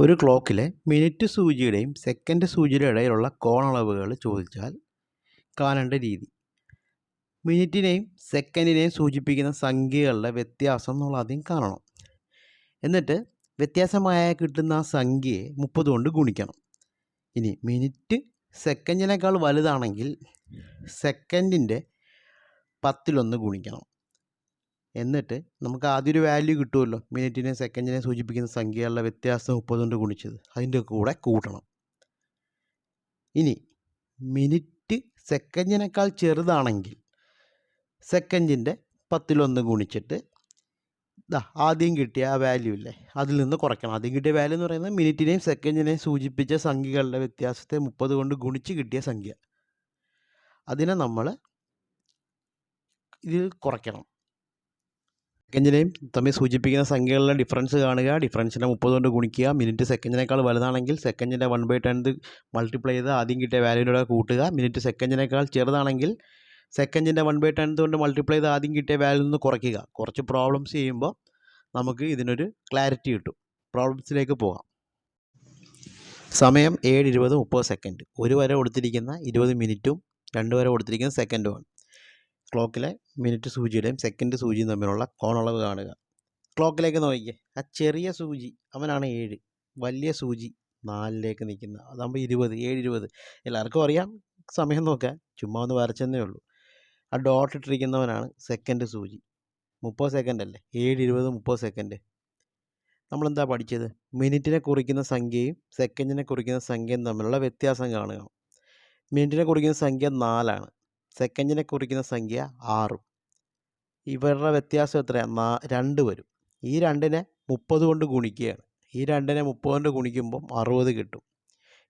ഒരു ക്ലോക്കിലെ മിനിറ്റ് സൂചിയുടെയും സെക്കൻഡ് സൂചിയുടെ ഇടയിലുള്ള കോണളവുകൾ ചോദിച്ചാൽ കാണേണ്ട രീതി. മിനിറ്റിനെയും സെക്കൻഡിനെയും സൂചിപ്പിക്കുന്ന സംഖ്യകളുടെ വ്യത്യാസം നമ്മൾ ആദ്യം കാണണം. എന്നിട്ട് വ്യത്യാസമായ കിട്ടുന്ന ആ സംഖ്യയെ മുപ്പത് കൊണ്ട് ഗുണിക്കണം. ഇനി മിനിറ്റ് സെക്കൻഡിനേക്കാൾ വലുതാണെങ്കിൽ സെക്കൻഡിന്റെ പത്തിലൊന്ന് ഗുണിക്കണം. എന്നിട്ട് നമുക്ക് ആദ്യം ഒരു വാല്യൂ കിട്ടുമല്ലോ മിനിറ്റിനെ സെക്കൻഡിനെ സൂചിപ്പിക്കുന്ന സംഖ്യകളുടെ വ്യത്യാസം മുപ്പത് കൊണ്ട് ഗുണിച്ചത്. അതിന്റെ കൂടെ കൂട്ടണം. ഇനി മിനിറ്റ് സെക്കൻഡിനേക്കാൾ ചെറുതാണെങ്കിൽ സെക്കൻഡിന്റെ പത്തിലൊന്ന് ഗുണിച്ചിട്ട് ഇതാ ആദ്യം കിട്ടിയ ആ വാല്യൂ ഇല്ലേ? അതിൽ നിന്ന് കുറയ്ക്കണം. ആദ്യം കിട്ടിയ വാല്യൂ എന്ന് പറയുന്നത് മിനിറ്റിനെയും സെക്കൻഡിനെയും സൂചിപ്പിച്ച സംഖ്യകളുടെ വ്യത്യാസത്തെ മുപ്പത് കൊണ്ട് ഗുണിച്ച് കിട്ടിയ സംഖ്യ. അതിനെ നമ്മൾ ഇതിൽ കുറയ്ക്കണം. സെക്കൻഡിനെയും തമ്മിൽ സൂചിപ്പിക്കുന്ന സംഖ്യകളിലെ ഡിഫറൻസ് കാണുക. ഡിഫറൻസിനെ മുപ്പത് കൊണ്ട് ഗുണിക്കുക. മിനിറ്റ് സെക്കൻഡിനേക്കാൾ വലുതാണെങ്കിൽ സെക്കൻഡിന്റെ വൺ ബൈ ടെൻത് മൾട്ടിപ്ലൈ ചെയ്ത് ആദ്യം കിട്ടിയ വാല്യൂടെ കൂട്ടുക. മിനിറ്റ് സെക്കൻഡിനേക്കാൾ ചെറുതാണെങ്കിൽ സെക്കൻഡിന്റെ വൺ ബൈ ടെൻത് കൊണ്ട് മൾട്ടിപ്ലൈ ചെയ്ത് ആദ്യം കിട്ടിയ വാല്യൂ നിന്ന് കുറയ്ക്കുക. കുറച്ച് പ്രോബ്ലംസ് ചെയ്യുമ്പോൾ നമുക്ക് ഇതിനൊരു ക്ലാരിറ്റി കിട്ടും. പ്രോബ്ലംസിലേക്ക് പോകാം. സമയം ഏഴ് ഇരുപത് മുപ്പത് സെക്കൻഡ് ഒരു വരെ കൊടുത്തിരിക്കുന്ന ഇരുപത് മിനിറ്റും രണ്ട് വരെ കൊടുത്തിരിക്കുന്ന സെക്കൻഡുമാണ് ക്ലോക്കിലെ മിനിറ്റ് സൂചിയുടെയും സെക്കൻഡ് സൂചിയും തമ്മിലുള്ള കോണളവ് കാണുക. ക്ലോക്കിലേക്ക് നോക്കിക്കേ. ആ ചെറിയ സൂചി അവനാണ് ഏഴ്. വലിയ സൂചി നാലിലേക്ക് നിൽക്കുന്നത് അതാകുമ്പോൾ ഇരുപത് ഏഴ് ഇരുപത്. എല്ലാവർക്കും അറിയാം. സമയം നോക്കാൻ ചുമ്മാ ഒന്ന് വരച്ചെന്നേ ഉള്ളൂ. ആ ഡോട്ട് ഇട്ടിരിക്കുന്നവനാണ് സെക്കൻഡ് സൂചി. മുപ്പത് സെക്കൻഡ് അല്ലേ? ഏഴ് ഇരുപത് മുപ്പത് സെക്കൻഡ്. നമ്മളെന്താ പഠിച്ചത്? മിനിറ്റിനെ കുറിക്കുന്ന സംഖ്യയും സെക്കൻഡിനെ കുറിക്കുന്ന സംഖ്യയും തമ്മിലുള്ള വ്യത്യാസം കാണുക. മിനിറ്റിനെ കുറിക്കുന്ന സംഖ്യ നാലാണ്. സെക്കൻഡിനെ കുറിക്കുന്ന സംഖ്യ ആറും. ഇവരുടെ വ്യത്യാസം എത്രയാണ് നാ രണ്ട് വരും. ഈ രണ്ടിനെ മുപ്പത് കൊണ്ട് ഗുണിക്കുകയാണ്. ഈ രണ്ടിനെ മുപ്പത് കൊണ്ട് ഗുണിക്കുമ്പം അറുപത് കിട്ടും.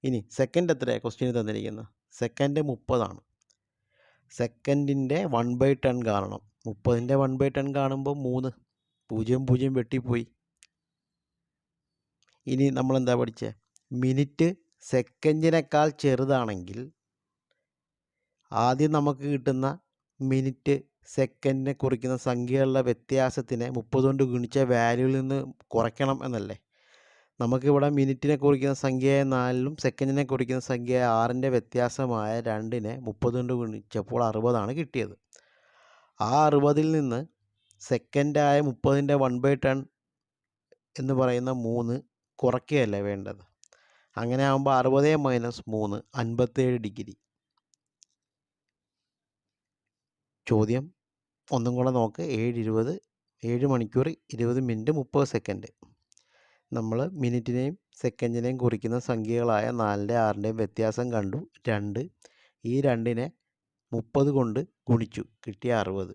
ഇനി സെക്കൻഡ് എത്രയാണ് ക്വസ്റ്റ്യൻ തന്നിരിക്കുന്നത്? സെക്കൻഡ് മുപ്പതാണ്. സെക്കൻഡിന്റെ വൺ ബൈ ടെൻ കാണണം. മുപ്പതിന്റെ വൺ ബൈ ടെൻ കാണുമ്പോൾ മൂന്ന്. പൂജ്യം പൂജ്യം വെട്ടിപ്പോയി. ഇനി നമ്മളെന്താ പഠിച്ചത് മിനിറ്റ് സെക്കൻഡിനേക്കാൾ ചെറുതാണെങ്കിൽ ആദ്യം നമുക്ക് കിട്ടുന്ന മിനിറ്റ് സെക്കൻഡിനെ കുറിക്കുന്ന സംഖ്യകളുടെ വ്യത്യാസത്തിനെ മുപ്പത് കൊണ്ട് ഗുണിച്ച വാല്യൂവിൽ നിന്ന് കുറയ്ക്കണം എന്നല്ലേ? നമുക്കിവിടെ മിനിറ്റിനെ കുറിക്കുന്ന സംഖ്യയെ നാലിലും സെക്കൻഡിനെ കുറിക്കുന്ന സംഖ്യ ആറിന്റെ വ്യത്യാസമായ രണ്ടിനെ മുപ്പത് കൊണ്ട് ഗുണിച്ചപ്പോൾ അറുപതാണ് കിട്ടിയത്. ആ അറുപതിൽ നിന്ന് സെക്കൻഡായ മുപ്പതിന്റെ വൺ ബൈ ടെൻ എന്ന് പറയുന്ന മൂന്ന് കുറയ്ക്കുകയല്ലേ വേണ്ടത്? അങ്ങനെ ആകുമ്പോൾ അറുപത് മൈനസ് മൂന്ന് അൻപത്തേഴ് ഡിഗ്രി ചോദ്യം ഒന്നും കൂടെ നോക്ക്. ഏഴ് ഇരുപത് ഏഴ് മണിക്കൂർ ഇരുപത് മിനിറ്റ് മുപ്പത് സെക്കൻഡ്. നമ്മൾ മിനിറ്റിനെയും സെക്കൻഡിനെയും കുറിക്കുന്ന സംഖ്യകളായ നാലിന്റെ ആറിന്റെയും വ്യത്യാസം കണ്ടു. രണ്ട്. ഈ രണ്ടിനെ മുപ്പത് കൊണ്ട് ഗുണിച്ചു. കിട്ടിയ അറുപത്.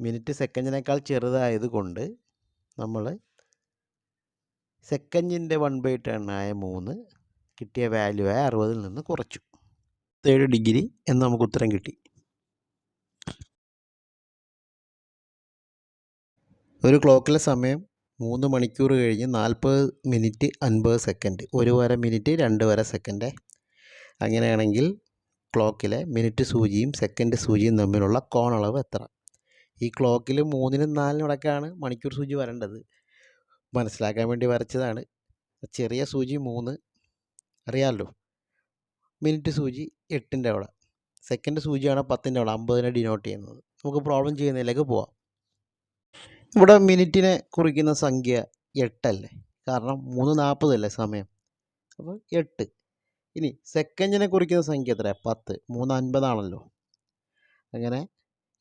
മിനിറ്റ് സെക്കൻഡിനേക്കാൾ ചെറുതായത് കൊണ്ട് നമ്മൾ സെക്കൻഡിന്റെ വൺ ബൈ ടെൻ ആയ മൂന്ന് കിട്ടിയ വാല്യൂ ആയ അറുപതിൽ നിന്ന് കുറച്ചു. തേർഡ് ഡിഗ്രി എന്ന് നമുക്ക് ഉത്തരം കിട്ടി. ഒരു ക്ലോക്കിലെ സമയം മൂന്ന് മണിക്കൂർ കഴിഞ്ഞ് നാൽപ്പത് മിനിറ്റ് അൻപത് സെക്കൻഡ്. ഒരു വര മിനിറ്റ് രണ്ട് വര സെക്കൻഡ്. അങ്ങനെയാണെങ്കിൽ ക്ലോക്കിലെ മിനിറ്റ് സൂചിയും സെക്കൻഡ് സൂചിയും തമ്മിലുള്ള കോണളവ് എത്ര? ഈ ക്ലോക്കിൽ മൂന്നിനും നാലിനും ഇടയ്ക്കാണ് മണിക്കൂർ സൂചി വരേണ്ടത്. മനസ്സിലാക്കാൻ വേണ്ടി വരച്ചതാണ്. ചെറിയ സൂചി മൂന്ന്. അറിയാമല്ലോ മിനിറ്റ് സൂചി എട്ടിന്റെ അവിടെ. സെക്കൻഡ് സൂചിയാണ് പത്തിന്റെ അവിടെ? അമ്പതിനെ ഡിനോട്ട് ചെയ്യുന്നത്. നമുക്ക് പ്രോബ്ലം ചെയ്യുന്നതിലേക്ക് പോവാം. ഇവിടെ മിനിറ്റിനെ കുറിക്കുന്ന സംഖ്യ എട്ടല്ലേ? കാരണം മൂന്ന് നാൽപ്പതല്ലേ സമയം? അപ്പോൾ എട്ട്. ഇനി സെക്കൻഡിനെ കുറിക്കുന്ന സംഖ്യ എത്ര പത്ത്. മൂന്ന് അൻപതാണല്ലോ. അങ്ങനെ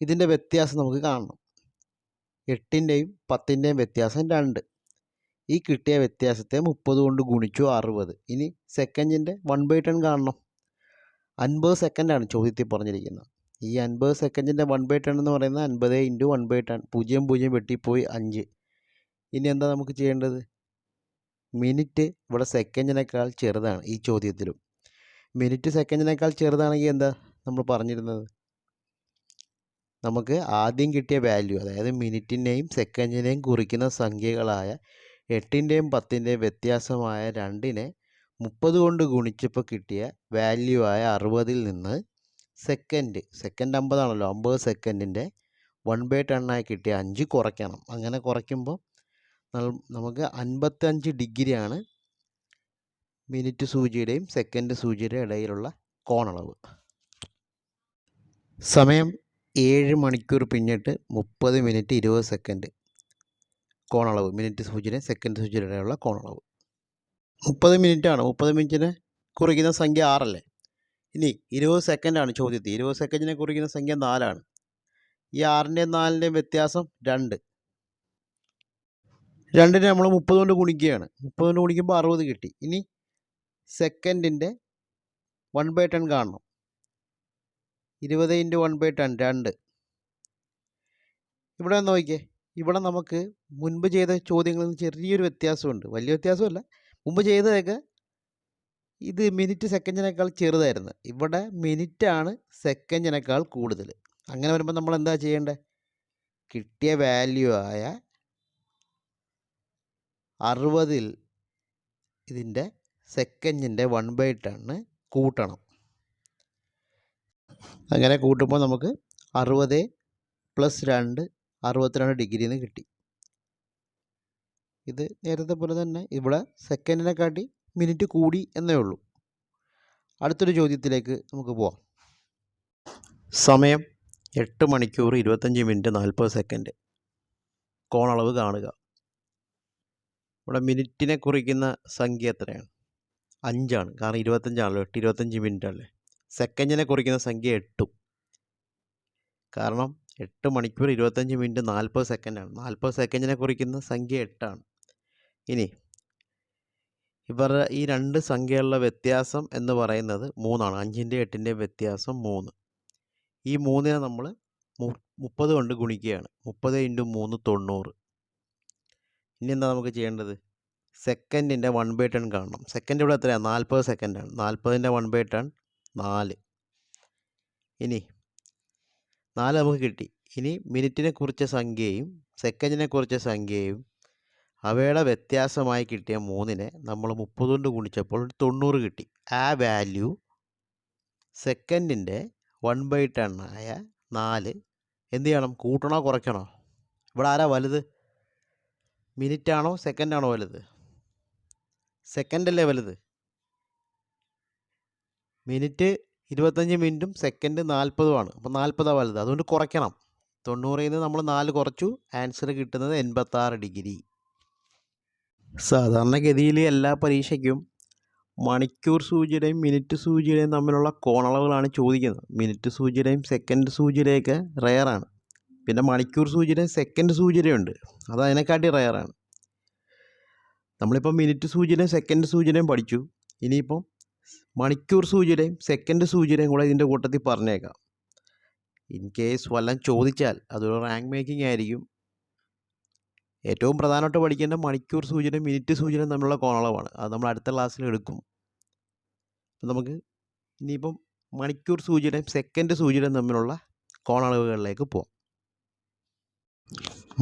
ഇതിന്റെ വ്യത്യാസം നമുക്ക് കാണണം. എട്ടിന്റെയും പത്തിന്റെയും വ്യത്യാസം രണ്ട്. ഈ കിട്ടിയ വ്യത്യാസത്തെ മുപ്പത് കൊണ്ട് ഗുണിച്ചു അറുപത്. ഇനി സെക്കൻഡിന്റെ വൺ ബൈ ടെൻ കാണണം. അൻപത് സെക്കൻഡാണ് ചോദ്യത്തിൽ പറഞ്ഞിരിക്കുന്നത്. ഈ അൻപത് സെക്കൻഡിന്റെ വൺ ബൈ ടെൻ എന്ന് പറയുന്നത് അൻപത് ഇന്റു വൺ ബൈ ടെൻ പൂജ്യം പൂജ്യം വെട്ടിപ്പോയി അഞ്ച്. ഇനി എന്താ നമുക്ക് ചെയ്യേണ്ടത്? മിനിറ്റ് ഇവിടെ സെക്കൻഡിനേക്കാൾ ചെറുതാണ് ഈ ചോദ്യത്തിലും. മിനിറ്റ് സെക്കൻഡിനേക്കാൾ ചെറുതാണെങ്കിൽ എന്താ നമ്മൾ പറഞ്ഞിരുന്നത്? നമുക്ക് ആദ്യം കിട്ടിയ വാല്യൂ അതായത് മിനിറ്റിന്റെയും സെക്കൻഡിനെയും കുറിക്കുന്ന സംഖ്യകളായ എട്ടിന്റെയും പത്തിന്റെയും വ്യത്യാസമായ രണ്ടിനെ മുപ്പത് കൊണ്ട് ഗുണിച്ചപ്പോൾ കിട്ടിയ വാല്യൂ ആയ അറുപതിൽ നിന്ന് സെക്കൻഡ് സെക്കൻഡ് അമ്പതാണല്ലോ അമ്പത് സെക്കൻഡിന്റെ വൺ ബൈ ടെണ്ണായി കിട്ടിയ അഞ്ച് കുറയ്ക്കണം. അങ്ങനെ കുറയ്ക്കുമ്പോൾ നമുക്ക് അൻപത്തഞ്ച് ഡിഗ്രിയാണ് മിനിറ്റ് സൂചിയുടെയും സെക്കൻഡ് സൂചിയുടെയും ഇടയിലുള്ള കോണളവ്. സമയം ഏഴ് മണിക്കൂർ പിന്നിട്ട് മുപ്പത് മിനിറ്റ് ഇരുപത് സെക്കൻഡ് കോണളവ് മിനിറ്റ് സൂചിയുടെയും സെക്കൻഡ് സൂചിയുടെ ഇടയിലുള്ള കോണളവ്. മുപ്പത് മിനിറ്റാണ് മുപ്പത് മിനിറ്റിന് കുറിക്കുന്ന സംഖ്യ ആറല്ലേ? ഇനി ഇരുപത് സെക്കൻഡാണ് ചോദ്യത്തിൽ. ഇരുപത് സെക്കൻഡിനെ കുറിക്കുന്ന സംഖ്യ നാലാണ്. ഈ ആറിന്റെയും നാലിന്റെയും വ്യത്യാസം രണ്ട്. രണ്ടിനെ നമ്മൾ മുപ്പത് കൊണ്ട് ഗുണിക്കുകയാണ്. മുപ്പത് കൊണ്ട് ഗുണിക്കുമ്പോൾ അറുപത് കിട്ടി. ഇനി സെക്കൻഡിന്റെ വൺ ബൈ ടെൻ കാണണം. ഇരുപത് ഇന്റു വൺ ബൈ ടെൻ രണ്ട്. ഇവിടെ നോക്കിയേ. ഇവിടെ നമുക്ക് മുൻപ് ചെയ്ത ചോദ്യങ്ങളിൽ ചെറിയൊരു വ്യത്യാസമുണ്ട്. വലിയ വ്യത്യാസമല്ല. മുമ്പ് ചെയ്തതൊക്കെ ഇത് മിനിറ്റ് സെക്കൻഡിനേക്കാൾ ചെറുതായിരുന്നു. ഇവിടെ മിനിറ്റാണ് സെക്കൻഡിനേക്കാൾ കൂടുതൽ. അങ്ങനെ വരുമ്പോൾ നമ്മൾ എന്താ ചെയ്യേണ്ടത് കിട്ടിയ വാല്യൂ ആയ അറുപതിൽ ഇതിന്റെ സെക്കൻഡിന്റെ വൺ ബൈ ടെണ്ണ് കൂട്ടണം. അങ്ങനെ കൂട്ടുമ്പോൾ നമുക്ക് അറുപത് പ്ലസ് രണ്ട് അറുപത്തിരണ്ട് ഡിഗ്രി എന്ന് കിട്ടി. ഇത് നേരത്തെ പോലെ തന്നെ ഇവിടെ സെക്കൻഡിനെ കാട്ടി മിനിറ്റ് കൂടി എന്നേ ഉള്ളൂ. അടുത്തൊരു ചോദ്യത്തിലേക്ക് നമുക്ക് പോവാം. സമയം എട്ട് മണിക്കൂർ ഇരുപത്തഞ്ച് മിനിറ്റ് നാൽപ്പത് സെക്കൻഡ് കോണളവ് കാണുക. ഇവിടെ മിനിറ്റിനെ കുറിക്കുന്ന സംഖ്യ എത്രയാണ്? അഞ്ചാണ്. കാരണം ഇരുപത്തഞ്ചാണല്ലോ. എട്ട് ഇരുപത്തഞ്ച് മിനിറ്റ് അല്ലേ സെക്കൻഡിനെ കുറിക്കുന്ന സംഖ്യ എട്ടും. കാരണം എട്ട് മണിക്കൂർ ഇരുപത്തഞ്ച് മിനിറ്റ് നാൽപ്പത് സെക്കൻഡാണ് നാൽപ്പത് സെക്കൻഡിനെ കുറിക്കുന്ന സംഖ്യ എട്ടാണ്. ഇനി ഇവരുടെ ഈ രണ്ട് സംഖ്യകളുടെ വ്യത്യാസം എന്ന് പറയുന്നത് മൂന്നാണ്. അഞ്ചിന്റെ എട്ടിന്റെ വ്യത്യാസം മൂന്ന്. ഈ മൂന്നിനെ നമ്മൾ മുപ്പത് കൊണ്ട് ഗുണിക്കുകയാണ്. മുപ്പത് ഇന്റു മൂന്ന് തൊണ്ണൂറ്. ഇനി എന്താ നമുക്ക് ചെയ്യേണ്ടത്? സെക്കൻഡിന്റെ വൺ ബൈ ടെൻ കാണണം. സെക്കൻഡ് ഇവിടെ എത്രയാണ്? നാൽപ്പത് സെക്കൻഡാണ്. നാൽപ്പതിന്റെ വൺ ബൈ ടെൻ നാല്. ഇനി നാല് നമുക്ക് കിട്ടി. ഇനി മിനിറ്റിനെ കുറിച്ച സംഖ്യയും സെക്കൻഡിനെ കുറിച്ച സംഖ്യയും അവയുടെ വ്യത്യാസമായി കിട്ടിയ മൂന്നിനെ നമ്മൾ മുപ്പത് കൊണ്ട് ഗുണിച്ചപ്പോൾ ഒരു തൊണ്ണൂറ് കിട്ടി. ആ വാല്യൂ സെക്കൻഡിന്റെ വൺ ബൈ ടെൻ ആയ നാല് എന്ത് ചെയ്യണം? കൂട്ടണോ? കുറയ്ക്കണോ? ഇവിടെ ആരാ വലുത്? മിനിറ്റാണോ സെക്കൻഡ് ആണോ വലുത്? സെക്കൻഡല്ലേ വലുത്? മിനിറ്റ് ഇരുപത്തഞ്ച് മിനിറ്റും സെക്കൻഡ് നാൽപ്പതുമാണ് അപ്പോൾ നാൽപ്പതാണ് വലുത്. അതുകൊണ്ട് കുറയ്ക്കണം. തൊണ്ണൂറിൽ നിന്ന് നമ്മൾ നാല് കുറച്ചു. ആൻസർ കിട്ടുന്നത് എൺപത്താറ് ഡിഗ്രി. സാധാരണഗതിയിൽ എല്ലാ പരീക്ഷയ്ക്കും മണിക്കൂർ സൂചിയുടെയും മിനിറ്റ് സൂചിയുടെയും തമ്മിലുള്ള കോണളവുകളാണ് ചോദിക്കുന്നത്. മിനിറ്റ് സൂചിയുടെയും സെക്കൻഡ് സൂചിയുടെയൊക്കെ റെയറാണ് പിന്നെ മണിക്കൂർ സൂചിയുടെയും സെക്കൻഡ് സൂചിയുടെയുണ്ട് അത് അതിനെക്കാട്ടി റെയറാണ് നമ്മളിപ്പോൾ മിനിറ്റ് സൂചിയുടെയും സെക്കൻഡ് സൂചിയുടെയും പഠിച്ചു. ഇനിയിപ്പം മണിക്കൂർ സൂചിയുടെയും സെക്കൻഡ് സൂചിയുടെയും കൂടെ ഇതിന്റെ കൂട്ടത്തിൽ പറഞ്ഞേക്കാം. ഇൻ കേസ് വല്ലതും ചോദിച്ചാൽ അതൊരു റാങ്ക് മേക്കിംഗ് ആയിരിക്കും. ഏറ്റവും പ്രധാനമായിട്ട് പഠിക്കേണ്ട മണിക്കൂർ സൂചന മിനിറ്റ് സൂചന തമ്മിലുള്ള കോണളവാണ്. അത് നമ്മൾ അടുത്ത ക്ലാസ്സിൽ എടുക്കും. നമുക്ക് ഇനിയിപ്പം മണിക്കൂർ സൂചന സെക്കൻഡ് സൂചന തമ്മിലുള്ള കോണളവുകളിലേക്ക് പോകാം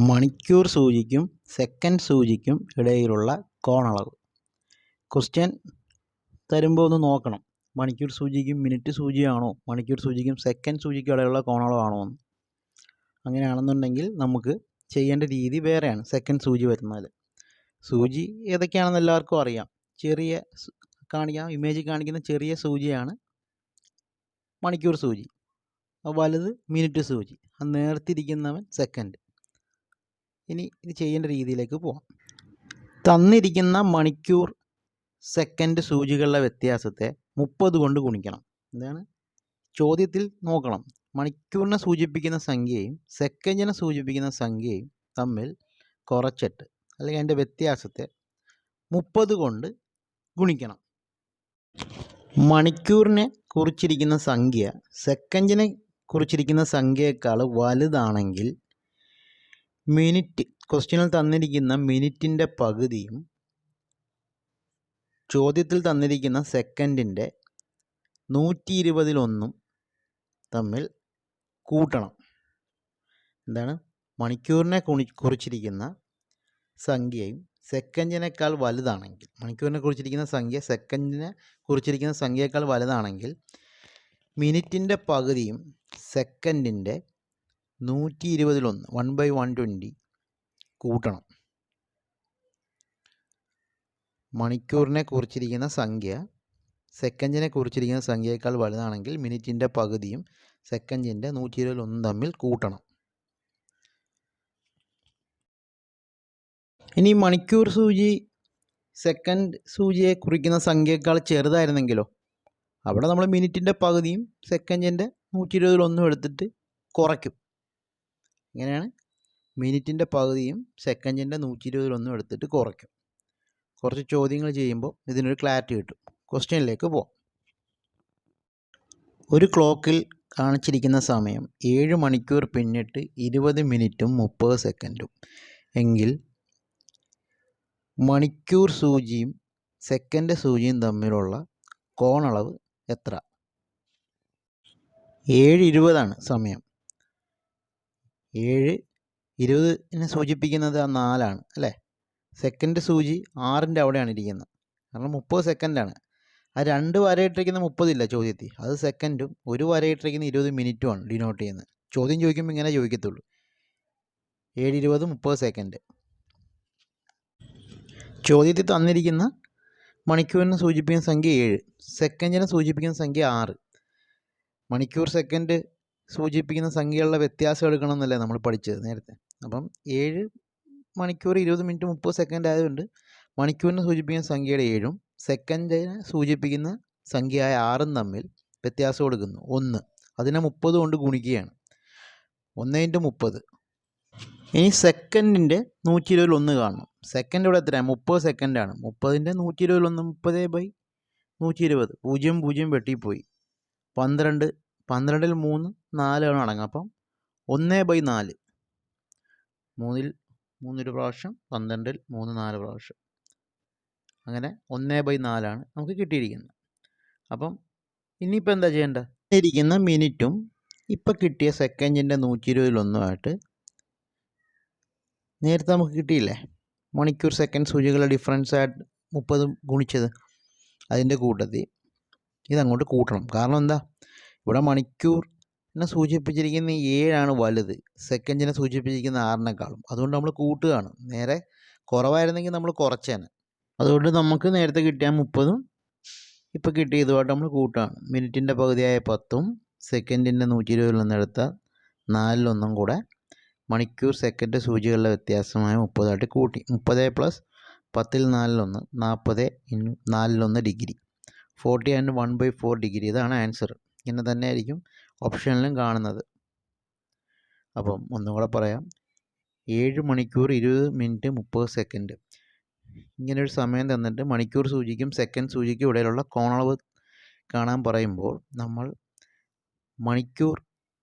മണിക്കൂർ സൂചിക്കും സെക്കൻഡ് സൂചിക്കും ഇടയിലുള്ള കോണളവ്. ക്വസ്റ്റ്യൻ തരുമ്പോൾ ഒന്ന് നോക്കണം. മണിക്കൂർ സൂചിക്കും മിനിറ്റ് സൂചിയാണോ? മണിക്കൂർ സൂചിക്കും സെക്കൻഡ് സൂചിക്കും ഇടയിലുള്ള കോണളവാണോ എന്ന്. അങ്ങനെയാണെന്നുണ്ടെങ്കിൽ നമുക്ക് ചെയ്യേണ്ട രീതി വേറെയാണ്. സെക്കൻഡ് സൂചി വരുന്നത്. സൂചി ഏതൊക്കെയാണെന്ന് എല്ലാവർക്കും അറിയാം. ചെറിയ കാണിക്കാം. ഇമേജ് കാണിക്കുന്ന ചെറിയ സൂചിയാണ് മണിക്കൂർ സൂചി. വലുത് മിനിറ്റ് സൂചി. നേർത്തിരിക്കുന്നവൻ സെക്കൻഡ് ഇനി ഇത് ചെയ്യേണ്ട രീതിയിലേക്ക് പോവാം. തന്നിരിക്കുന്ന മണിക്കൂർ സെക്കൻഡ് സൂചികളുടെ വ്യത്യാസത്തെ മുപ്പത് കൊണ്ട് ഗുണിക്കണം. എന്താണ്? ചോദ്യത്തിൽ നോക്കണം. മണിക്കൂറിനെ സൂചിപ്പിക്കുന്ന സംഖ്യയും സെക്കൻഡിനെ സൂചിപ്പിക്കുന്ന സംഖ്യയും തമ്മിൽ കുറച്ചിട്ട് അല്ലെങ്കിൽ അതിന്റെ വ്യത്യാസത്തെ മുപ്പത് കൊണ്ട് ഗുണിക്കണം. മണിക്കൂറിനെ കുറിച്ചിരിക്കുന്ന സംഖ്യ സെക്കൻഡിനെ കുറിച്ചിരിക്കുന്ന സംഖ്യയേക്കാൾ വലുതാണെങ്കിൽ മിനിറ്റ് ക്വസ്റ്റ്യനിൽ തന്നിരിക്കുന്ന മിനിറ്റിന്റെ പകുതിയും ചോദ്യത്തിൽ തന്നിരിക്കുന്ന സെക്കൻഡിന്റെ നൂറ്റി ഇരുപതിലൊന്നും തമ്മിൽ കൂട്ടണം. എന്താണ്? മണിക്കൂറിനെ കുണി കുറിച്ചിരിക്കുന്ന സംഖ്യയും സെക്കൻഡിനേക്കാൾ വലുതാണെങ്കിൽ മണിക്കൂറിനെ കുറിച്ചിരിക്കുന്ന സംഖ്യ സെക്കൻഡിനെ കുറിച്ചിരിക്കുന്ന സംഖ്യയേക്കാൾ വലുതാണെങ്കിൽ മിനിറ്റിന്റെ പകുതിയും സെക്കൻഡിന്റെ നൂറ്റി ഇരുപതിലൊന്ന് വൺ ബൈ വൺ ട്വന്റി കൂട്ടണം. മണിക്കൂറിനെ കുറിച്ചിരിക്കുന്ന സംഖ്യ സെക്കൻഡിനെ കുറിച്ചിരിക്കുന്ന സംഖ്യയേക്കാൾ വലുതാണെങ്കിൽ മിനിറ്റിന്റെ പകുതിയും സെക്കൻഡിന്റെ നൂറ്റി ഇരുപതിലൊന്നും തമ്മിൽ കൂട്ടണം. ഇനി മണിക്കൂർ സൂചി സെക്കൻഡ് സൂചിയെ കുറിക്കുന്ന സംഖ്യയേക്കാൾ ചെറുതായിരുന്നെങ്കിലോ അവിടെ നമ്മൾ മിനിറ്റിന്റെ പകുതിയും സെക്കൻഡിന്റെ നൂറ്റി ഇരുപതിലൊന്നും എടുത്തിട്ട് കുറയ്ക്കും. ഇങ്ങനെയാണ് മിനിറ്റിന്റെ പകുതിയും സെക്കൻഡിന്റെ നൂറ്റി ഇരുപതിലൊന്നും എടുത്തിട്ട് കുറയ്ക്കും. കുറച്ച് ചോദ്യങ്ങൾ ചെയ്യുമ്പോൾ ഇതിനൊരു ക്ലാരിറ്റി കിട്ടും. ക്വസ്റ്റ്യനിലേക്ക് പോവാം. ഒരു ക്ലോക്കിൽ കാണിച്ചിരിക്കുന്ന സമയം ഏഴ് മണിക്കൂർ പിന്നിട്ട് ഇരുപത് മിനിറ്റും മുപ്പത് സെക്കൻഡും. എങ്കിൽ മണിക്കൂർ സൂചിയും സെക്കൻഡ് സൂചിയും തമ്മിലുള്ള കോണളവ് എത്ര? ഏഴ് ഇരുപതാണ് സമയം. ഏഴ് ഇരുപതിനെ സൂചിപ്പിക്കുന്നത് ആ നാലാണ് അല്ലേ? സെക്കൻഡ് സൂചി ആറിന്റെ അവിടെയാണ് ഇരിക്കുന്നത്. കാരണം മുപ്പത് സെക്കൻഡാണ്. ആ രണ്ട് വരയിട്ടിരിക്കുന്ന മുപ്പതില്ല ചോദ്യത്തിൽ അത് സെക്കൻഡും ഒരു വരയിട്ടിരിക്കുന്ന ഇരുപത് മിനിറ്റുമാണ് ഡിനോട്ട് ചെയ്യുന്നത്. ചോദ്യം ചോദിക്കുമ്പോൾ ഇങ്ങനെ ചോദിക്കത്തുള്ളൂ. ഏഴ് ഇരുപത് മുപ്പത് സെക്കൻഡ് ചോദ്യത്തിൽ തന്നിരിക്കുന്ന മണിക്കൂറിനെ സൂചിപ്പിക്കുന്ന സംഖ്യ ഏഴ് സെക്കൻഡിനെ സൂചിപ്പിക്കുന്ന സംഖ്യ ആറ്. മണിക്കൂർ സെക്കൻഡ് സൂചിപ്പിക്കുന്ന സംഖ്യകളുടെ വ്യത്യാസം എടുക്കണം എന്നല്ലേ നമ്മൾ പഠിച്ചത് നേരത്തെ. അപ്പം ഏഴ് മണിക്കൂർ ഇരുപത് മിനിറ്റ് മുപ്പത് സെക്കൻഡ് ആയതുകൊണ്ട് മണിക്കൂറിനെ സൂചിപ്പിക്കുന്ന സംഖ്യയുടെ ഏഴും സെക്കൻഡിനെ സൂചിപ്പിക്കുന്ന സംഖ്യയായ ആറും തമ്മിൽ വ്യത്യാസം കൊടുക്കുന്നു. ഒന്ന്. അതിനെ മുപ്പത് കൊണ്ട് ഗുണിക്കുകയാണ്. ഒന്ന് മുപ്പത്. ഇനി സെക്കൻഡിന്റെ നൂറ്റി ഇരുപതിൽ ഒന്ന് കാണണം. സെക്കൻഡ് ഇവിടെ എത്രയാണ് മുപ്പത് സെക്കൻഡാണ് മുപ്പതിന്റെ നൂറ്റി ഇരുപതിൽ ഒന്ന് മുപ്പത് ബൈ നൂറ്റി ഇരുപത് പൂജ്യം പൂജ്യം വെട്ടിപ്പോയി. പന്ത്രണ്ട്. പന്ത്രണ്ടിൽ മൂന്ന് നാലാണ് അടങ്ങുക. അപ്പം ഒന്ന് ബൈ നാല്. മൂന്നിൽ മൂന്നൊരു പ്രാവശ്യം പന്ത്രണ്ടിൽ മൂന്ന് നാല് പ്രാവശ്യം. അങ്ങനെ ഒന്ന് ബൈ നാലാണ് നമുക്ക് കിട്ടിയിരിക്കുന്നത്. അപ്പം ഇനിയിപ്പോൾ എന്താ ചെയ്യേണ്ടത്? ഇരിക്കുന്ന മിനിറ്റും ഇപ്പം കിട്ടിയ സെക്കൻഡിന്റെ നൂറ്റി ഇരുപതിലൊന്നുമായിട്ട് നേരത്തെ നമുക്ക് കിട്ടിയില്ലേ? മണിക്കൂർ സെക്കൻഡ് സൂചികളുടെ ഡിഫറൻസ് ആയിട്ട് മുപ്പത് ഗുണിച്ചത് അതിന്റെ കൂട്ടത്തിൽ ഇതങ്ങോട്ട് കൂട്ടണം. കാരണം എന്താ? ഇവിടെ മണിക്കൂർ എന്നെ സൂചിപ്പിച്ചിരിക്കുന്ന ഏഴാണ് വലുത്. സെക്കൻഡിനെ സൂചിപ്പിച്ചിരിക്കുന്ന ആറിനേക്കാളും. അതുകൊണ്ട് നമ്മൾ കൂട്ടുകയാണ്. നേരെ കുറവായിരുന്നെങ്കിൽ നമ്മൾ കുറച്ചേനെ. അതുകൊണ്ട് നമുക്ക് നേരത്തെ കിട്ടിയ മുപ്പതും ഇപ്പോൾ കിട്ടിയ ഇതുമായിട്ട് നമ്മൾ കൂട്ടുകയാണ് മിനിറ്റിന്റെ പകുതിയായ പത്തും സെക്കൻഡിന്റെ നൂറ്റി ഇരുപതിലൊന്നെടുത്ത നാലിലൊന്നും കൂടെ മണിക്കൂർ സെക്കൻഡ് സൂചികളുടെ വ്യത്യാസമായ മുപ്പതായിട്ട് കൂട്ടി. മുപ്പത് പ്ലസ് പത്തിൽ നാലിലൊന്ന് നാൽപ്പത് ഇൻ നാലിലൊന്ന് degree. Forty and one by four degree ഇതാണ് ആൻസർ. ഇങ്ങനെ തന്നെ ആയിരിക്കും ഓപ്ഷനിലും കാണുന്നത്. അപ്പം ഒന്നും കൂടെ പറയാം. ഏഴ് മണിക്കൂർ ഇരുപത് മിനിറ്റ് മുപ്പത് സെക്കൻഡ്. ഇങ്ങനെ ഒരു സമയം തന്നിട്ട് മണിക്കൂർ സൂചിക്കും സെക്കൻഡ് സൂചിക്കും ഇടയിലുള്ള കോണളവ് കാണാൻ പറയുമ്പോൾ നമ്മൾ മണിക്കൂർ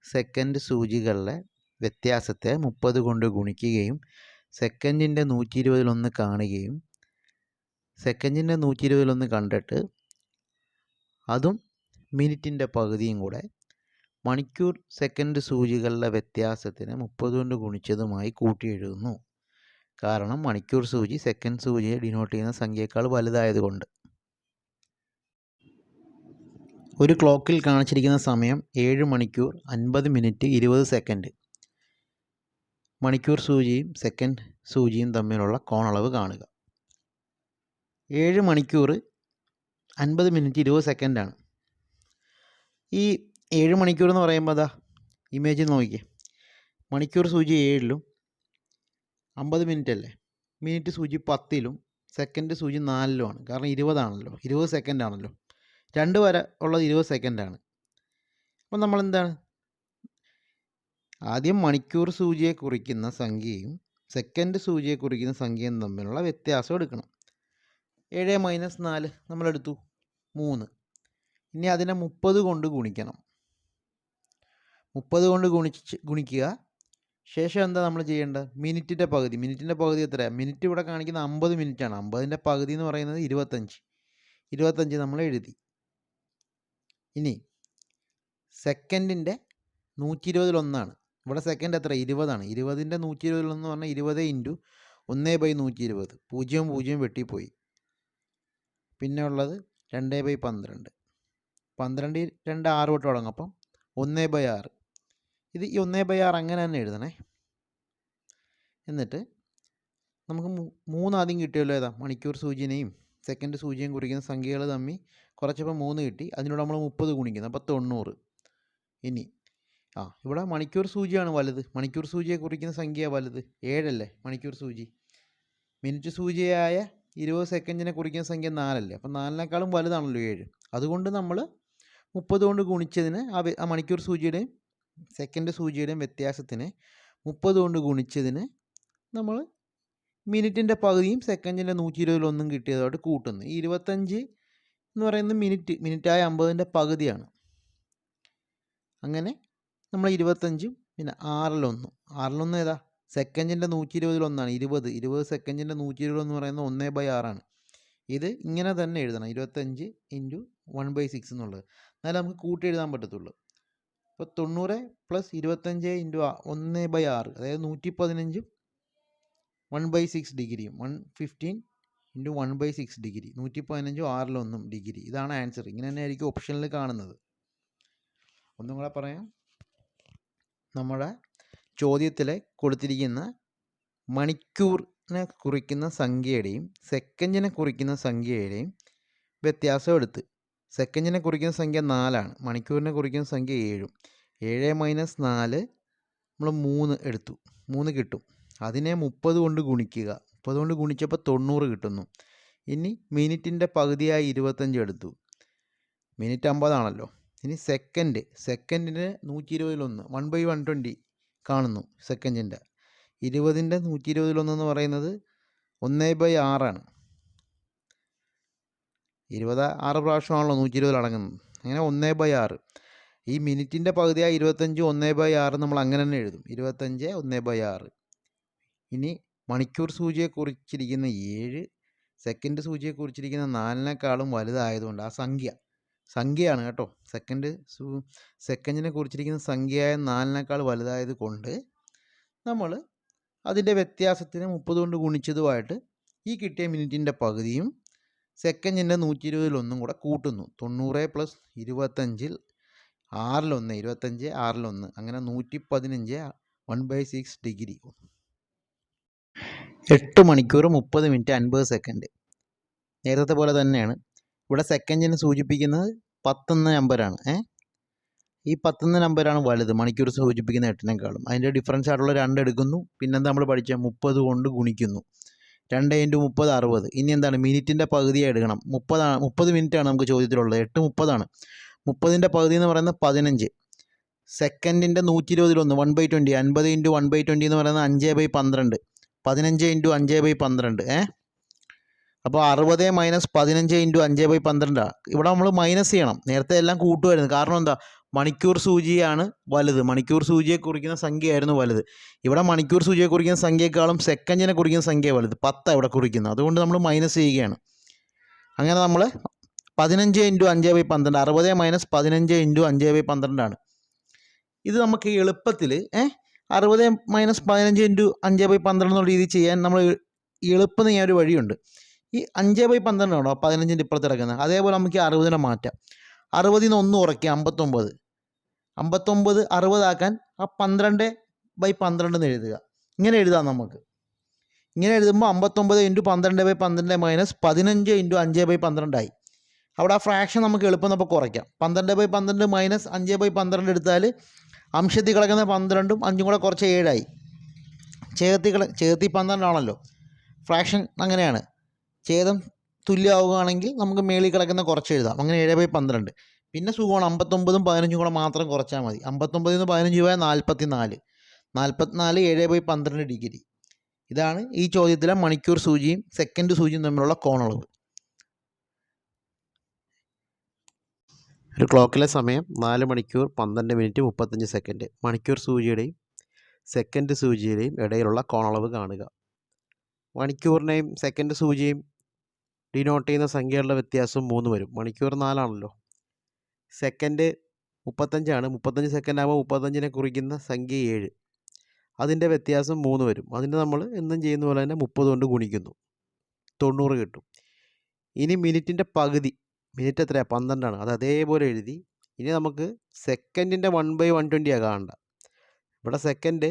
സെക്കൻഡ് സൂചികളിലെ വ്യത്യാസത്തെ മുപ്പത് കൊണ്ട് ഗുണിക്കുകയും സെക്കൻഡിന്റെ നൂറ്റി ഇരുപതിലൊന്ന് കാണുകയും സെക്കൻഡിന്റെ നൂറ്റി ഇരുപതിലൊന്ന് കണ്ടിട്ട് അതും മിനിറ്റിന്റെ പകുതിയും കൂടെ മണിക്കൂർ സെക്കൻഡ് സൂചികളിലെ വ്യത്യാസത്തിന് മുപ്പത് കൊണ്ട് ഗുണിച്ചതുമായി കൂട്ടി എഴുതുന്നു. കാരണം മണിക്കൂർ സൂചി സെക്കൻഡ് സൂചിയെ ഡിനോട്ട് ചെയ്യുന്ന സംഖ്യയേക്കാൾ വലുതായതുകൊണ്ട്. ഒരു ക്ലോക്കിൽ കാണിച്ചിരിക്കുന്ന സമയം ഏഴ് മണിക്കൂർ അൻപത് മിനിറ്റ് ഇരുപത് സെക്കൻഡ്. മണിക്കൂർ സൂചിയും സെക്കൻഡ് സൂചിയും തമ്മിലുള്ള കോണളവ് കാണുക. ഏഴ് മണിക്കൂർ അൻപത് മിനിറ്റ് ഇരുപത് സെക്കൻഡാണ്. ഈ ഏഴ് മണിക്കൂർ എന്ന് പറയുമ്പോൾ അതാ ഇമേജ് നോക്കിക്കേ. മണിക്കൂർ സൂചി ഏഴിലും അമ്പത് മിനിറ്റ് അല്ലേ മിനിറ്റ് സൂചി പത്തിലും സെക്കൻഡ് സൂചി നാലിലുമാണ് കാരണം ഇരുപതാണല്ലോ. ഇരുപത് സെക്കൻഡ് ആണല്ലോ രണ്ട് വര ഉള്ളത് ഇരുപത് സെക്കൻഡാണ്. അപ്പം നമ്മൾ എന്താണ് ആദ്യം മണിക്കൂർ സൂചിയെ കുറിക്കുന്ന സംഖ്യയും സെക്കൻഡ് സൂചിയെ കുറിക്കുന്ന സംഖ്യയും തമ്മിലുള്ള വ്യത്യാസം എടുക്കണം. ഏഴ് മൈനസ് നാല് നമ്മളെടുത്തു. മൂന്ന്. ഇനി അതിനെ മുപ്പത് കൊണ്ട് ഗുണിക്കണം. മുപ്പത് കൊണ്ട് ഗുണിച്ച് ഗുണിക്കുക. ശേഷം എന്താ നമ്മൾ ചെയ്യേണ്ടത്? മിനിറ്റിന്റെ പകുതി. മിനിറ്റിന്റെ പകുതി എത്രയാണ് മിനിറ്റ് ഇവിടെ കാണിക്കുന്ന അമ്പത് മിനിറ്റാണ്. അമ്പതിന്റെ പകുതി എന്ന് പറയുന്നത് ഇരുപത്തഞ്ച്. ഇരുപത്തഞ്ച് നമ്മൾ എഴുതി. ഇനി സെക്കൻഡിന്റെ നൂറ്റി ഇരുപതിലൊന്നാണ് ഇവിടെ സെക്കൻഡ് എത്ര ഇരുപതാണ്. ഇരുപതിന്റെ നൂറ്റി ഇരുപതിലൊന്ന് പറഞ്ഞാൽ ഇരുപത് ഇന്റു ഒന്ന് ബൈ നൂറ്റി ഇരുപത് പൂജ്യം പൂജ്യം വെട്ടിപ്പോയി. പിന്നെ ഉള്ളത് രണ്ട് ബൈ പന്ത്രണ്ട്. പന്ത്രണ്ട് രണ്ട് ആറ് തൊട്ട് തുടങ്ങും. അപ്പം ഒന്ന് ബൈ ആറ്. ഇത് ഈ ഒന്നേ ബൈ ആറ് അങ്ങനെ തന്നെ എഴുതണേ. എന്നിട്ട് നമുക്ക് മൂന്നാദ്യം കിട്ടിയല്ലോ ഏതാ? മണിക്കൂർ സൂചിനെയും സെക്കൻഡ് സൂചിയും കുറിക്കുന്ന സംഖ്യകൾ തമ്മിൽ കുറച്ചപ്പോൾ മൂന്ന് കിട്ടി. അതിനോട് നമ്മൾ മുപ്പത് ഗുണിക്കുന്നു. അപ്പോൾ തൊണ്ണൂറ്. ഇനി ആ ഇവിടെ മണിക്കൂർ സൂചിയാണ് വലുത്. മണിക്കൂർ സൂചിയെ കുറിക്കുന്ന സംഖ്യ വലുത്. ഏഴല്ലേ മണിക്കൂർ സൂചി? മിനിറ്റ് സൂചിയായ ഇരുപത് സെക്കൻഡിനെ കുറിക്കുന്ന സംഖ്യ നാലല്ലേ? അപ്പം നാലിനേക്കാളും വലുതാണല്ലോ ഏഴ്. അതുകൊണ്ട് നമ്മൾ മുപ്പത് കൊണ്ട് ഗുണിച്ചതിന് ആ മണിക്കൂർ സൂചിയുടെയും സെക്കൻഡ് സൂചിയുടെയും വ്യത്യാസത്തിന് മുപ്പത് കൊണ്ട് ഗുണിച്ചതിന് നമ്മൾ മിനിറ്റിന്റെ പകുതിയും സെക്കൻഡിന്റെ നൂറ്റി ഇരുപതിലൊന്നും കിട്ടിയതോട് കൂട്ടുന്നു. ഈ ഇരുപത്തഞ്ച് എന്ന് പറയുന്നത് മിനിറ്റ് മിനിറ്റായ അമ്പതിന്റെ പകുതിയാണ്. അങ്ങനെ നമ്മൾ ഇരുപത്തഞ്ചും പിന്നെ ആറിലൊന്നും. ആറിലൊന്ന് ഏതാ? സെക്കൻഡിന്റെ നൂറ്റി ഇരുപതിലൊന്നാണ് ഇരുപത്. ഇരുപത് സെക്കൻഡിന്റെ നൂറ്റി ഇരുപതെന്ന് പറയുന്നത് ഒന്നേ ബൈ ആറാണ്. ഇത് ഇങ്ങനെ തന്നെ എഴുതണം. ഇരുപത്തഞ്ച് ഇന്റു വൺ ബൈ സിക്സ് എന്നുള്ളത്. എന്നാലേ നമുക്ക് കൂട്ടി എഴുതാൻ പറ്റത്തുള്ളൂ. അപ്പോൾ തൊണ്ണൂറ് പ്ലസ് ഇരുപത്തഞ്ച് ഇന്റു ഒന്ന് ബൈ ആറ് അതായത് നൂറ്റി പതിനഞ്ചും വൺ ബൈ സിക്സ് ഡിഗ്രിയും one fifteen into one by six degree നൂറ്റി പതിനഞ്ചും ആറിലൊന്നും ഡിഗ്രി. ഇതാണ് ആൻസർ ഇങ്ങനെ തന്നെ ആയിരിക്കും ഓപ്ഷനിൽ കാണുന്നത്. ഒന്നും കൂടെ പറയാം. നമ്മുടെ ചോദ്യത്തിൽ കൊടുത്തിരിക്കുന്ന മണിക്കൂറിനെ കുറിക്കുന്ന സംഖ്യയുടെയും സെക്കൻഡിനെ കുറിക്കുന്ന സംഖ്യയുടെയും വ്യത്യാസം എടുത്ത് സെക്കൻഡിനെ കുറിക്കുന്ന സംഖ്യ നാലാണ്. മണിക്കൂറിനെ കുറിക്കുന്ന സംഖ്യ ഏഴും. ഏഴ് മൈനസ് നാല് നമ്മൾ മൂന്ന് എടുത്തു. മൂന്ന് കിട്ടും. അതിനെ മുപ്പത് കൊണ്ട് ഗുണിക്കുക. മുപ്പത് കൊണ്ട് ഗുണിച്ചപ്പോൾ തൊണ്ണൂറ് കിട്ടുന്നു. ഇനി മിനിറ്റിന്റെ പകുതിയായി ഇരുപത്തഞ്ച് എടുത്തു. മിനിറ്റ് അമ്പതാണല്ലോ. ഇനി സെക്കൻഡ്. സെക്കൻഡിന് നൂറ്റി ഇരുപതിലൊന്ന് വൺ ബൈ വൺ ട്വന്റി കാണുന്നു സെക്കൻഡിന്റെ. ഇരുപതിന്റെ നൂറ്റി ഇരുപതിലൊന്ന് എന്ന് പറയുന്നത് ഒന്ന് ബൈ ആറാണ്. ഇരുപത് ആറ് പ്രാവശ്യമാണല്ലോ നൂറ്റി ഇരുപതിൽ അടങ്ങുന്നത്. അങ്ങനെ ഒന്നേ ബൈ ആറ്. ഈ മിനിറ്റിന്റെ പകുതിയായ ഇരുപത്തഞ്ച് ഒന്നേ ബൈ ആറ് നമ്മൾ അങ്ങനെ തന്നെ എഴുതും. ഇരുപത്തഞ്ച് ഒന്നേ ബൈ ആറ്. ഇനി മണിക്കൂർ സൂചിയെ കുറിച്ചിരിക്കുന്ന ഏഴ് സെക്കൻഡ് സൂചിയെ കുറിച്ചിരിക്കുന്ന നാലിനേക്കാളും വലുതായതുകൊണ്ട് ആ സംഖ്യ സംഖ്യയാണ് കേട്ടോ. സെക്കൻഡ് സൂ സെക്കൻഡിനെ കുറിച്ചിരിക്കുന്ന സംഖ്യയായ നാലിനേക്കാൾ വലുതായത് കൊണ്ട് നമ്മൾ അതിന്റെ വ്യത്യാസത്തിന് മുപ്പത് കൊണ്ട് ഗുണിച്ചതുമായിട്ട് ഈ കിട്ടിയ മിനിറ്റിന്റെ പകുതിയും സെക്കൻഡിന്റെ നൂറ്റി ഇരുപതിലൊന്നും കൂടെ കൂട്ടുന്നു. തൊണ്ണൂറ് പ്ലസ് ഇരുപത്തഞ്ചിൽ ആറിലൊന്ന് ഇരുപത്തഞ്ച് ആറിലൊന്ന് അങ്ങനെ നൂറ്റി പതിനഞ്ച് വൺ ബൈ സിക്സ് ഡിഗ്രി. എട്ട് മണിക്കൂർ മുപ്പത് മിനിറ്റ് അൻപത് സെക്കൻഡ്. നേരത്തെ പോലെ തന്നെയാണ്. ഇവിടെ സെക്കൻഡിന് സൂചിപ്പിക്കുന്നത് പത്തെന്ന നമ്പറാണ് ഏ? ഈ പത്തെന്ന നമ്പറാണ് വലുത്. മണിക്കൂർ സൂചിപ്പിക്കുന്ന എട്ടിനേക്കാളും. അതിന്റെ ഡിഫറൻസ് ആയിട്ടുള്ള രണ്ട് എടുക്കുന്നു. പിന്നെന്താ നമ്മൾ പഠിച്ച മുപ്പത് കൊണ്ട് ഗുണിക്കുന്നു. രണ്ട് ഇന്റു മുപ്പത് അറുപത്. ഇനി എന്താണ്? മിനിറ്റിന്റെ പകുതിയായി എടുക്കണം. മുപ്പതാണ് മുപ്പത് മിനിറ്റാണ് നമുക്ക് ചോദ്യത്തിലുള്ളത്. എട്ട് മുപ്പതാണ്. മുപ്പതിന്റെ പകുതി എന്ന് പറയുന്നത് പതിനഞ്ച്. സെക്കൻഡിന്റെ നൂറ്റി ഇരുപതിലൊന്ന് വൺ ബൈ ട്വന്റി അൻപത് ഇന്റു വൺ ബൈ ട്വന്റി എന്ന് പറയുന്നത് അഞ്ച് ബൈ പന്ത്രണ്ട്. പതിനഞ്ച് ഇന്റു അഞ്ച് ബൈ പന്ത്രണ്ട് ഏ? അപ്പോൾ അറുപത് മൈനസ് പതിനഞ്ച് ഇന്റു അഞ്ച് ബൈ പന്ത്രണ്ടാണ് ഇവിടെ നമ്മൾ മൈനസ് ചെയ്യണം. നേരത്തെ എല്ലാം കൂട്ടുമായിരുന്നു. കാരണം എന്താ? മണിക്കൂർ സൂചിയാണ് വലുത്. മണിക്കൂർ സൂചിയെ കുറിക്കുന്ന സംഖ്യയായിരുന്നു വലുത്. ഇവിടെ മണിക്കൂർ സൂചിയെ കുറിക്കുന്ന സംഖ്യയെക്കാളും സെക്കൻഡിനെ കുറിക്കുന്ന സംഖ്യ വലുത്. പത്താണ് ഇവിടെ കുറിക്കുന്നത്. അതുകൊണ്ട് നമ്മൾ മൈനസ് ചെയ്യുകയാണ്. അങ്ങനെ നമ്മൾ പതിനഞ്ച് ഇന്റു അഞ്ച് ബൈ പന്ത്രണ്ട്. അറുപത് മൈനസ് പതിനഞ്ച് ഇന്റു അഞ്ച് ബൈ പന്ത്രണ്ടാണ് ഇത് നമുക്ക് എളുപ്പത്തിൽ ഏ? അറുപത് മൈനസ് പതിനഞ്ച് ഇന്റു അഞ്ച് ബൈ പന്ത്രണ്ട് എന്നുള്ള രീതിയിൽ ചെയ്യാൻ നമ്മൾ എളുപ്പം ചെയ്യാൻ ഒരു വഴിയുണ്ട്. ഈ അഞ്ച് ബൈ പന്ത്രണ്ടാണോ പതിനഞ്ചിന്റെ ഇപ്പുറത്ത് കിടക്കുന്നത്? അതേപോലെ നമുക്ക് അറുപതിനെ മാറ്റാം. അറുപതിൽ നിന്ന് ഒന്ന് കുറയ്ക്കുക. അമ്പത്തൊമ്പത്. അമ്പത്തൊമ്പത് അറുപതാക്കാൻ ആ പന്ത്രണ്ട് ബൈ പന്ത്രണ്ട് എന്ന് എഴുതുക. ഇങ്ങനെ എഴുതാം നമുക്ക് ഇങ്ങനെ എഴുതുമ്പോൾ അമ്പത്തൊമ്പത് ഇന്റു പന്ത്രണ്ട് ബൈ പന്ത്രണ്ട് മൈനസ് പതിനഞ്ച് ഇന്റു അഞ്ച് ബൈ പന്ത്രണ്ടായി അവിടെ ആ ഫ്രാക്ഷൻ നമുക്ക് എളുപ്പം നമുക്ക് കുറയ്ക്കാം. പന്ത്രണ്ട് ബൈ പന്ത്രണ്ട് മൈനസ് അഞ്ച് ബൈ പന്ത്രണ്ട് എടുത്താൽ അംശത്തിൽ കിടക്കുന്ന പന്ത്രണ്ടും അഞ്ചും കൂടെ കുറച്ച് ഏഴായി. ചേർത്തി കിട ചേർത്തി പന്ത്രണ്ടാണല്ലോ ഫ്രാക്ഷൻ അങ്ങനെയാണ്. ഛേദം തുല്യമാവുകയാണെങ്കിൽ നമുക്ക് മേളിൽ കിടക്കുന്ന കുറച്ച് എഴുതാം. അങ്ങനെ ഏഴ് ബൈ പന്ത്രണ്ട്. പിന്നെ സുഖമാണ്. അമ്പത്തൊമ്പതും പതിനഞ്ചും കൂടെ മാത്രം കുറച്ചാൽ മതി. അമ്പത്തൊമ്പതിൽ നിന്ന് പതിനഞ്ച് പോയാൽ നാൽപ്പത്തി നാല് നാൽപ്പത്തിനാല് ഏഴ് ബൈ പന്ത്രണ്ട് ഡിഗ്രി. ഇതാണ് ഈ ചോദ്യത്തിലെ മണിക്കൂർ സൂചിയും സെക്കൻഡ് സൂചിയും തമ്മിലുള്ള കോണളവ്. ഒരു ക്ലോക്കിലെ സമയം നാല് മണിക്കൂർ പന്ത്രണ്ട് മിനിറ്റ് മുപ്പത്തഞ്ച് സെക്കൻഡ് മണിക്കൂർ സൂചിയുടെയും സെക്കൻഡ് സൂചിയുടെയും ഇടയിലുള്ള കോണളവ് കാണുക. മണിക്കൂറിനെയും സെക്കൻഡ് സൂചിയും ഡിനോട്ട് ചെയ്യുന്ന സംഖ്യകളുടെ വ്യത്യാസം മൂന്ന് വരും. മണിക്കൂർ നാലാണല്ലോ. സെക്കൻഡ് മുപ്പത്തഞ്ചാണ് മുപ്പത്തഞ്ച് സെക്കൻഡ് ആകുമ്പോൾ മുപ്പത്തഞ്ചിനെ കുറിക്കുന്ന സംഖ്യ ഏഴ്. അതിന്റെ വ്യത്യാസം മൂന്ന് വരും. അതിന് നമ്മൾ എന്നും ചെയ്യുന്ന പോലെ തന്നെ മുപ്പത് കൊണ്ട് ഗുണിക്കുന്നു. തൊണ്ണൂറ് കിട്ടും. ഇനി മിനിറ്റിന്റെ പകുതി. മിനിറ്റ് എത്രയാണ് പന്ത്രണ്ടാണ് അത് അതേപോലെ എഴുതി. ഇനി നമുക്ക് സെക്കൻഡിന്റെ വൺ ബൈ വൺ ട്വന്റിയാണ് കാണണ്ട. ഇവിടെ സെക്കൻഡ്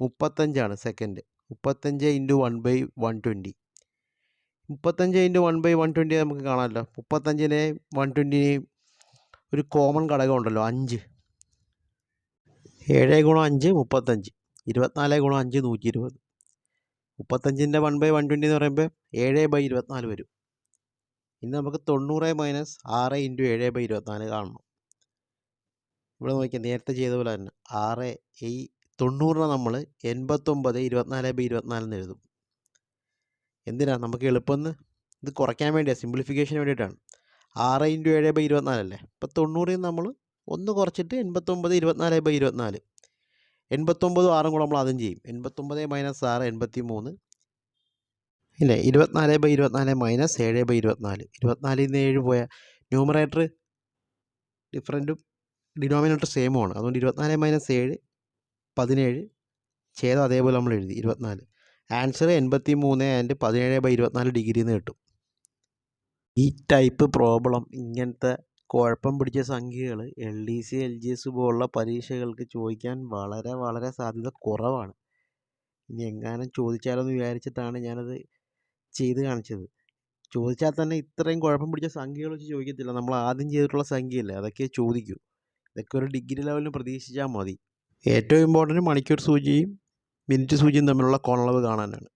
മുപ്പത്തഞ്ചാണ് സെക്കൻഡ് മുപ്പത്തഞ്ച് into one by one twenty മുപ്പത്തഞ്ച് into one by one twenty നമുക്ക് കാണാമല്ലോ. മുപ്പത്തഞ്ചിനെയും വൺ ട്വന്റിനെയും ഒരു കോമൺ ഘടകം ഉണ്ടല്ലോ അഞ്ച്. ഏഴ് ഗുണം അഞ്ച് മുപ്പത്തഞ്ച്. ഇരുപത്തിനാല് ഗുണം അഞ്ച് നൂറ്റി ഇരുപത് മുപ്പത്തഞ്ചിന്റെ വൺ ബൈ വൺ ട്വന്റി എന്ന് പറയുമ്പോൾ ഏഴ് ബൈ ഇരുപത്തിനാല് വരും. ഇനി നമുക്ക് തൊണ്ണൂറ് മൈനസ് ആറ് ഇന്റു ഏഴ് ബൈ ഇരുപത്തിനാല് കാണണം. ഇവിടെ നോക്കിയാൽ നേരത്തെ ചെയ്ത പോലെ തന്നെ. ആറ് ഈ തൊണ്ണൂറിനെ നമ്മൾ എൺപത്തൊമ്പത് ഇരുപത്തിനാല് ബൈ ഇരുപത്തിനാലെന്ന് എഴുതും. എന്തിനാണ് നമുക്ക് എളുപ്പമെന്ന് ഇത് കുറയ്ക്കാൻ വേണ്ടിയാണ് സിംപ്ലിഫിക്കേഷന് വേണ്ടിയിട്ടാണ്. ആറ് ഇന്റു ഏഴ് ബൈ ഇരുപത്തിനാലല്ലേ അപ്പോൾ തൊണ്ണൂറിൽ നിന്ന് നമ്മൾ ഒന്ന് കുറച്ചിട്ട് എൺപത്തൊമ്പത് ഇരുപത്തിനാല് ബൈ ഇരുപത്തിനാല്. എൺപത്തൊമ്പതും ആറും കൂടെ നമ്മൾ അതും ചെയ്യും. എൺപത്തൊമ്പത് മൈനസ് ആറ് എൺപത്തി മൂന്ന് ഇല്ലേ? ഇരുപത്തിനാല് ബൈ ഇരുപത്തിനാല് മൈനസ് ഏഴ് ബൈ ഇരുപത്തിനാല്. ഇരുപത്തിനാലിൽ നിന്ന് ഏഴ് പോയ ന്യൂമറേറ്റർ ഡിഫറന്റും ഡിനോമിനേറ്റർ സെയിമാണ് അതുകൊണ്ട് ഇരുപത്തിനാല് മൈനസ് ഏഴ് പതിനേഴ് ഛേദം അതേപോലെ നമ്മൾ എഴുതി. ഇരുപത്തിനാല്. ആൻസർ എൺപത്തി മൂന്ന് ആൻഡ് പതിനേഴ് ബൈ ഇരുപത്തിനാല് ഡിഗ്രി എന്ന് കിട്ടും. ഈ ടൈപ്പ് പ്രോബ്ലം ഇങ്ങനത്തെ കുഴപ്പം പിടിച്ച സംഖ്യകൾ L D C L G S പോലുള്ള പരീക്ഷകൾക്ക് ചോദിക്കാൻ വളരെ വളരെ സാധ്യത കുറവാണ്. ഇനി എങ്ങാനും ചോദിച്ചാലെന്ന് വിചാരിച്ചിട്ടാണ് ഞാനത് ചെയ്ത് കാണിച്ചത്. ചോദിച്ചാൽ തന്നെ ഇത്രയും കുഴപ്പം പിടിച്ച സംഖ്യകൾ വെച്ച് ചോദിക്കത്തില്ല. നമ്മൾ ആദ്യം ചെയ്തിട്ടുള്ള സംഖ്യയല്ലേ അതൊക്കെ ചോദിക്കൂ. ഇതൊക്കെ ഒരു ഡിഗ്രി ലെവലിന് പ്രതീക്ഷിച്ചാൽ മതി. ഏറ്റവും ഇമ്പോർട്ടന്റ് മണിക്കൂർ സൂചിയും മിനിറ്റ് സൂചിയും തമ്മിലുള്ള കോണളവ് കാണാനാണ്.